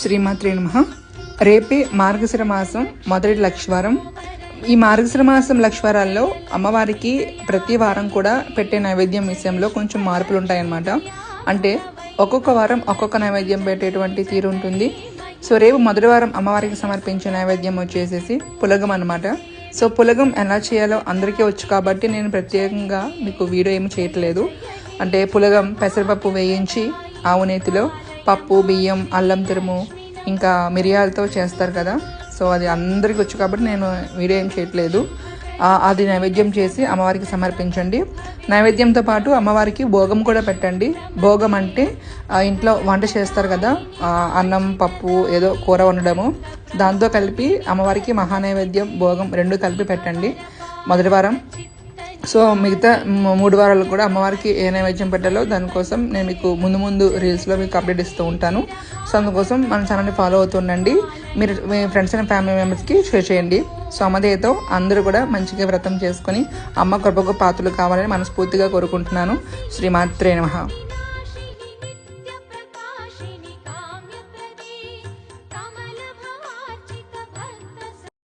శ్రీమాత్రే నమ. రేపే మార్గశిర మాసం మొదటి లక్ష్వారం. ఈ మార్గశిర మాసం లక్ష్వారాల్లో అమ్మవారికి ప్రతి వారం కూడా పెట్టే నైవేద్యం విషయంలో కొంచెం మార్పులు ఉంటాయన్నమాట. అంటే ఒక్కొక్క వారం ఒక్కొక్క నైవేద్యం పెట్టేటువంటి తీరు ఉంటుంది. సో రేపు మొదటి వారం అమ్మవారికి సమర్పించే నైవేద్యం వచ్చేసేసి పులగం అనమాట సో పులగం ఎలా చేయాలో అందరికీ వచ్చు కాబట్టి నేను ప్రత్యేకంగా మీకు వీడియో ఏమి చేయట్లేదు. అంటే పులగం పెసరపప్పు వేయించి ఆవు నేతిలో పప్పు బియ్యం అల్లం తురుము ఇంకా మిరియాలతో చేస్తారు కదా. సో అది అందరికి వచ్చు కాబట్టి నేను వీడియో ఏం చేయట్లేదు. అది నైవేద్యం చేసి అమ్మవారికి సమర్పించండి. నైవేద్యంతో పాటు అమ్మవారికి భోగం కూడా పెట్టండి. భోగం అంటే ఇంట్లో వంట చేస్తారు కదా. అన్నం పప్పు ఏదో కూర వండడము. దాంతో కలిపి అమ్మవారికి మహానైవేద్యం భోగం రెండు కలిపి పెట్టండి. మొదటి వారం సో మిగతా మూడు వారాలు కూడా అమ్మవారికి ఏ నైవేద్యం పెట్టాలో దానికోసం నేను మీకు ముందు ముందు రీల్స్లో మీకు అప్డేట్ ఇస్తూ ఉంటాను. సో అందుకోసం మన ఛానల్ని ఫాలో అవుతుండండి మీరు మీ ఫ్రెండ్స్ అండ్ ఫ్యామిలీ మెంబర్స్కి షేర్ చేయండి. సో అమ్మదేతో అందరూ కూడా మంచిగా వ్రతం చేసుకొని అమ్మ కృపకు పాత్రలు కావాలని మనస్ఫూర్తిగా కోరుకుంటున్నాను. శ్రీమాత్రే నమః.